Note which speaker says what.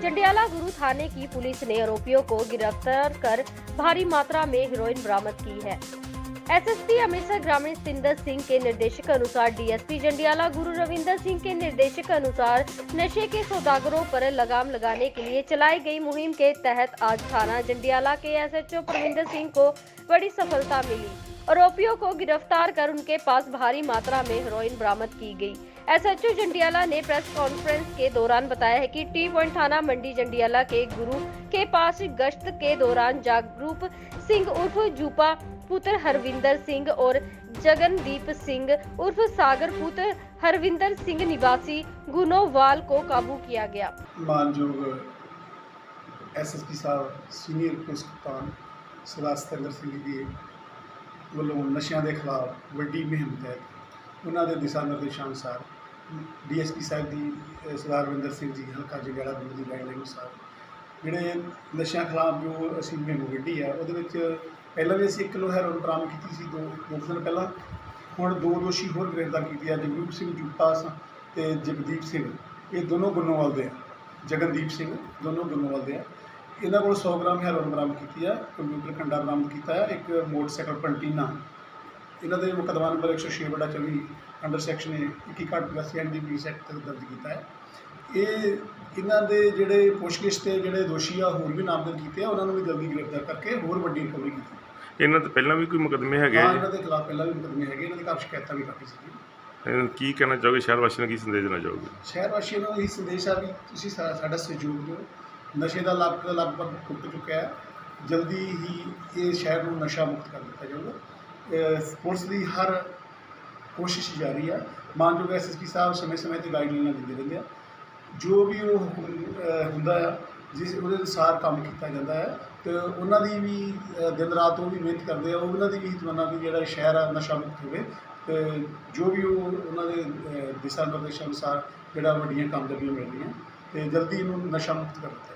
Speaker 1: जंडियाला गुरु थाने की पुलिस ने आरोपियों को गिरफ़्तार कर भारी मात्रा में हेरोइन बरामद की है। एसएसपी अमृतसर ग्रामीण सिंदर सिंह के निर्देशक अनुसार डीएसपी जंडियाला गुरु रविंदर सिंह के निर्देशक अनुसार नशे के सौदागरों पर लगाम लगाने के लिए चलाई गई मुहिम के तहत आज थाना जंडियाला के एसएचओ परविंदर सिंह को बड़ी सफलता मिली। आरोपियों को गिरफ़्तार कर उनके पास भारी मात्रा में हेरोइन बरामद की गई। एसएचओ जंडियाला ने प्रेस कॉन्फ्रेंस के दौरान बताया है कि टी पॉइंट थाना मंडी जंडियाला के गुरु के पास गश्त के दौरान जागरूक सिंह उर्फ़ जूपा, पुत्र हरविंदर सिंह और जगनदीप सिंह उर्फ़ सागर, पुत्र हरविंदर सिंह निवासी गुनोवाल को काबू किया गया।
Speaker 2: एसएसपी साहब सीनियर पुलिस कप्तान सिंह ਵੱਲੋਂ ਨਸ਼ਿਆਂ ਦੇ ਖਿਲਾਫ ਵੱਡੀ ਮੁਹਿੰਮ ਤਹਿਤ ਉਹਨਾਂ ਦੇ ਦਿਸ਼ਾ ਨਿਰਦੇਸ਼ਾਂ ਅਨੁਸਾਰ ਡੀਐਸਪੀ ਸਾਹਿਬ ਦੀ ਸਰਦਾਰ ਰਵਿੰਦਰ ਸਿੰਘ ਜੀ ਹਲਕਾ ਜਗਾੜਾ ਪਿੰਡ ਦੀ ਗਾਈਡਲਾਈਨ ਅਨੁਸਾਰ ਜਿਹੜੇ ਨਸ਼ਿਆਂ ਖਿਲਾਫ ਜੋ ਅਸੀਂ ਮੁਹਿੰਮ ਵਿੱਢੀ ਆ, ਉਹਦੇ ਵਿੱਚ ਪਹਿਲਾਂ ਵੀ ਅਸੀਂ 1 ਕਿਲੋ ਹੈਰੋਇਨ ਬਰਾਮਦ ਕੀਤੀ ਸੀ ਦੋ ਦੋ ਕੁ ਦਿਨ ਪਹਿਲਾਂ। ਹੁਣ ਦੋ ਦੋਸ਼ੀ ਹੋਰ ਗ੍ਰਿਫਤਾਰ ਕੀਤੇ ਆ, ਜਗਰੂਪ ਸਿੰਘ ਜੁੱਟਾ ਸ- ਤੇ ਜਗਦੀਪ ਸਿੰਘ। ਇਹ ਦੋਨੋਂ ਗੁੰਨੋਵਾਲ ਦੇ ਆ, ਜਗਨਦੀਪ ਸਿੰਘ ਦੋਨੋਂ ਗੁੰਨੋਵਾਲ ਦੇ ਆ। ਇਹਨਾਂ ਕੋਲ 100 ਗ੍ਰਾਮ ਹੈਰੋਇਨ ਬਰਾਮਦ ਕੀਤੀ ਆ ਕੰਪਿਊਟਰ ਖੰਡਾ ਬਰਾਮਦ ਕੀਤਾ ਹੈ ਇੱਕ ਮੋਟਰਸਾਈਕਲ ਪੰਟੀਨਾ। ਇਹਨਾਂ ਦੇ ਮੁਕੱਦਮਾ ਨੰਬਰ 106 ਬਟਾ 24 ਅੰਡਰ ਸੈਕਸ਼ਨ 21 ਘੱਟ ਪਲੱਸ ਐਨਡੀਪੀਐਸ ਐਕਟ ਤਹਿਤ ਦਰਜ ਕੀਤਾ ਹੈ। ਇਹ ਇਹਨਾਂ ਦੇ ਜਿਹੜੇ ਪੁੱਛਗਿੱਛ ਤੇ ਜਿਹੜੇ ਦੋਸ਼ੀ ਆ ਹੋਰ ਵੀ ਨਾਮਜ਼ਦ ਕੀਤੇ ਆ ਉਹਨਾਂ ਨੂੰ ਵੀ ਜਲਦੀ ਗ੍ਰਿਫਤਾਰ ਕਰਕੇ ਹੋਰ ਵੱਡੀ ਰਿਕਵਰੀ ਕੀਤੀ।
Speaker 3: ਇਹਨਾਂ ਤੋਂ ਪਹਿਲਾਂ ਵੀ ਕੋਈ ਮੁਕੱਦਮੇ ਹੈਗੇ ਆ
Speaker 2: ਹਾਂ? ਇਹਨਾਂ ਦੇ ਖਿਲਾਫ ਪਹਿਲਾਂ ਵੀ ਮੁਕੱਦਮੇ ਹੈਗੇ ਇਹਨਾਂ ਦੇ ਘਰ ਸ਼ਿਕਾਇਤਾਂ ਵੀ ਕਾਫੀ ਸੀ
Speaker 3: ਕੀ ਕਹਿਣਾ ਚਾਹੋਗੇ? ਸ਼ਹਿਰ ਵਾਸੀਆਂ ਨੂੰ ਕੀ ਸੰਦੇਸ਼ ਦੇਣਾ ਚਾਹੋਗੇ?
Speaker 2: ਸ਼ਹਿਰ ਵਾਸੀਆਂ ਨੂੰ ਇਹ ਸੰਦੇਸ਼ ਆ ਵੀ ਤੁਸੀਂ ਸਾਡਾ ਸਹਿਯੋਗ ਦਿਓ। ਨਸ਼ੇ ਦਾ ਲੱਕ ਲਗਭਗ ਟੁੱਟ ਚੁੱਕਿਆ ਹੈ। ਜਲਦੀ ਹੀ ਇਹ ਸ਼ਹਿਰ ਨੂੰ ਨਸ਼ਾ ਮੁਕਤ ਕਰ ਦਿੱਤਾ ਜਾਊਗਾ। ਪੁਲਿਸ ਦੀ ਹਰ ਕੋਸ਼ਿਸ਼ ਜਾਰੀ ਆ ਮਾਨਯੋਗ ਐਸਐਸਪੀ ਸਾਹਿਬ ਸਮੇਂ-ਸਮੇਂ ਤੇ ਗਾਈਡਲਾਈਨਾਂ ਦਿੰਦੇ ਰਹਿੰਦੇ ਆ। ਜੋ ਵੀ ਉਹ ਹੁਕਮ, ਹੁੰਦਾ ਆ ਜਿਸ ਉਹਦੇ ਅਨੁਸਾਰ ਕੰਮ ਕੀਤਾ ਜਾਂਦਾ ਹੈ ਤੇ ਉਹਨਾਂ ਦੀ ਵੀ ਦਿਨ ਰਾਤ ਉਹ ਵੀ ਮਿਹਨਤ ਕਰਦੇ ਆ। ਉਹਨਾਂ ਦੀ ਵੀ ਤਮੰਨਾ ਵੀ ਜਿਹੜਾ ਸ਼ਹਿਰ ਆ ਨਸ਼ਾ ਮੁਕਤ ਹੋਵੇ। ਤੇ ਜੋ ਵੀ ਉਹ ਉਹਨਾਂ ਦੇ ਦਿਸ਼ਾ ਨਿਰਦੇਸ਼ਾਂ ਅਨੁਸਾਰ ਜਿਹੜਾ ਵੱਡੀਆਂ ਕਾਮਯਾਬੀਆਂ ਮਿਲ ਰਹੀਆਂ ਤੇ ਜਲਦੀ ਇਹਨੂੰ ਨਸ਼ਾ ਮੁਕਤ ਕਰ ਦਿੱਤਾ